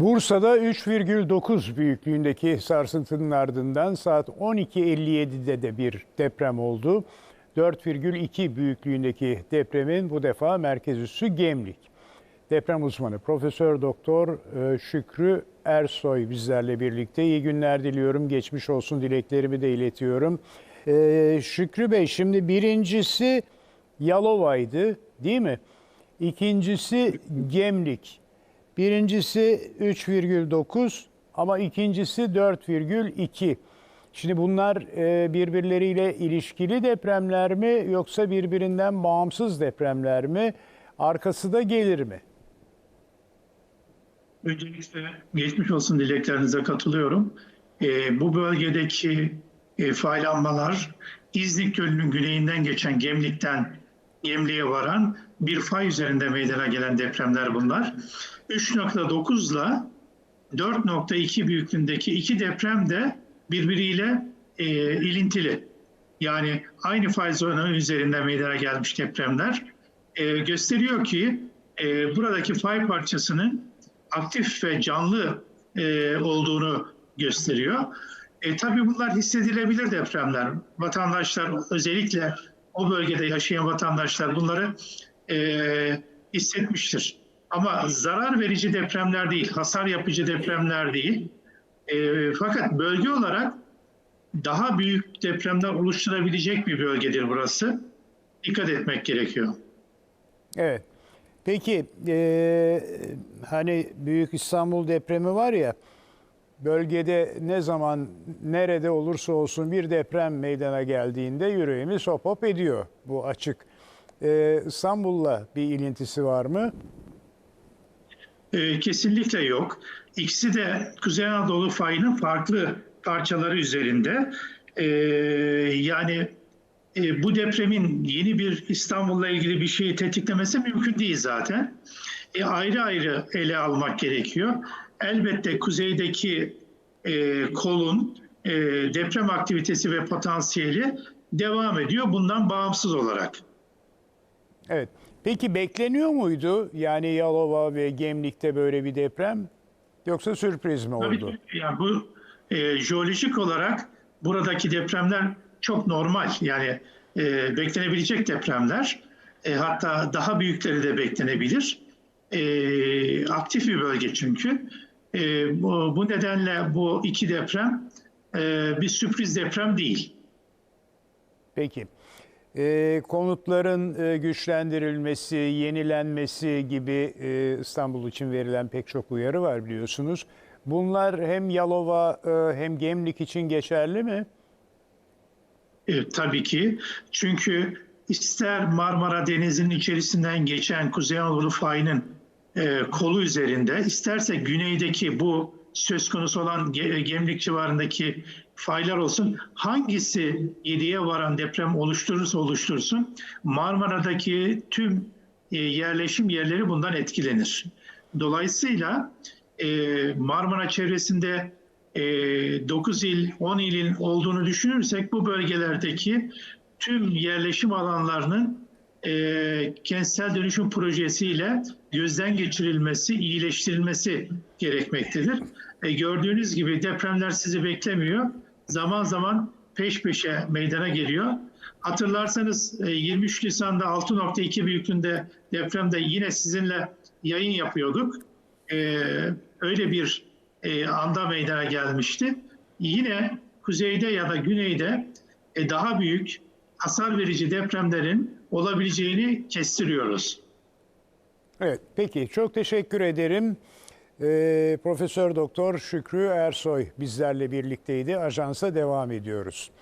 Bursa'da 3,9 büyüklüğündeki sarsıntının ardından saat 12.57'de de bir deprem oldu. 4,2 büyüklüğündeki depremin bu defa merkez üssü Gemlik. Deprem uzmanı Profesör Doktor e, Şükrü Ersoy bizlerle birlikte. İyi günler diliyorum. Geçmiş olsun dileklerimi de iletiyorum. E, Şükrü Bey şimdi birincisi Yalova'ydı değil mi? İkincisi Gemlik. Birincisi 3,9 ama ikincisi 4,2. Şimdi bunlar e, birbirleriyle ilişkili depremler mi yoksa birbirinden bağımsız depremler mi? Arkası da gelir mi? Öncelikle geçmiş olsun dileklerinize katılıyorum. Ee, bu bölgedeki e, faylanmalar İznik Gölü'nün güneyinden geçen Gemlik'ten Gemlik'e varan bir fay üzerinde meydana gelen depremler bunlar. 3.9 ile 4.2 büyüklüğündeki iki deprem de birbiriyle e, ilintili. Yani aynı fay zonu üzerinde meydana gelmiş depremler e, gösteriyor ki e, buradaki fay parçasının aktif ve canlı e, olduğunu gösteriyor. E, tabii bunlar hissedilebilir depremler. Vatandaşlar özellikle o bölgede yaşayan vatandaşlar bunları e, hissetmiştir. Ama zarar verici depremler değil, hasar yapıcı depremler değil. E, fakat bölge olarak daha büyük depremler oluşturabilecek bir bölgedir burası. Dikkat etmek gerekiyor. Evet. Peki e, hani Büyük İstanbul depremi var ya bölgede ne zaman nerede olursa olsun bir deprem meydana geldiğinde yüreğimiz hop hop ediyor. Bu açık. E, İstanbul'la bir ilintisi var mı? E, kesinlikle yok. İkisi de Kuzey Anadolu fayının farklı parçaları üzerinde. E, yani e, bu depremin yeni bir İstanbul'la ilgili bir şeyi tetiklemesi mümkün değil zaten. E, ayrı ayrı ele almak gerekiyor. Elbette kuzeydeki e, kolun e, deprem aktivitesi ve potansiyeli devam ediyor bundan bağımsız olarak. Evet. Peki bekleniyor muydu? Yani Yalova ve Gemlik'te böyle bir deprem yoksa sürpriz mi Tabii oldu? ki yani bu e, jeolojik olarak buradaki depremler çok normal. Yani e, beklenebilecek depremler. E, hatta daha büyükleri de beklenebilir. E, aktif bir bölge çünkü. E, bu, bu nedenle bu iki deprem e, bir sürpriz deprem değil. Peki. Ee, konutların e, güçlendirilmesi, yenilenmesi gibi e, İstanbul için verilen pek çok uyarı var biliyorsunuz. Bunlar hem Yalova e, hem Gemlik için geçerli mi? E, tabii ki. Çünkü ister Marmara Denizi'nin içerisinden geçen Kuzey Anadolu fayının e, kolu üzerinde, isterse güneydeki bu söz konusu olan Ge- Gemlik civarındaki faylar olsun, hangisi 7'ye varan deprem oluşturursa oluştursun, Marmara'daki tüm e, yerleşim yerleri bundan etkilenir. Dolayısıyla e, Marmara çevresinde e, 9 il, 10 ilin olduğunu düşünürsek bu bölgelerdeki tüm yerleşim alanlarının e, kentsel dönüşüm projesiyle gözden geçirilmesi, iyileştirilmesi gerekmektedir. E, gördüğünüz gibi depremler sizi beklemiyor. Zaman zaman peş peşe meydana geliyor. Hatırlarsanız e, 23 Nisan'da 6.2 büyüklüğünde depremde yine sizinle yayın yapıyorduk. E, öyle bir e, anda meydana gelmişti. Yine kuzeyde ya da güneyde e, daha büyük hasar verici depremlerin olabileceğini kestiriyoruz. Evet, peki çok teşekkür ederim. Ee, Profesör Doktor Şükrü Ersoy bizlerle birlikteydi. Ajansa devam ediyoruz.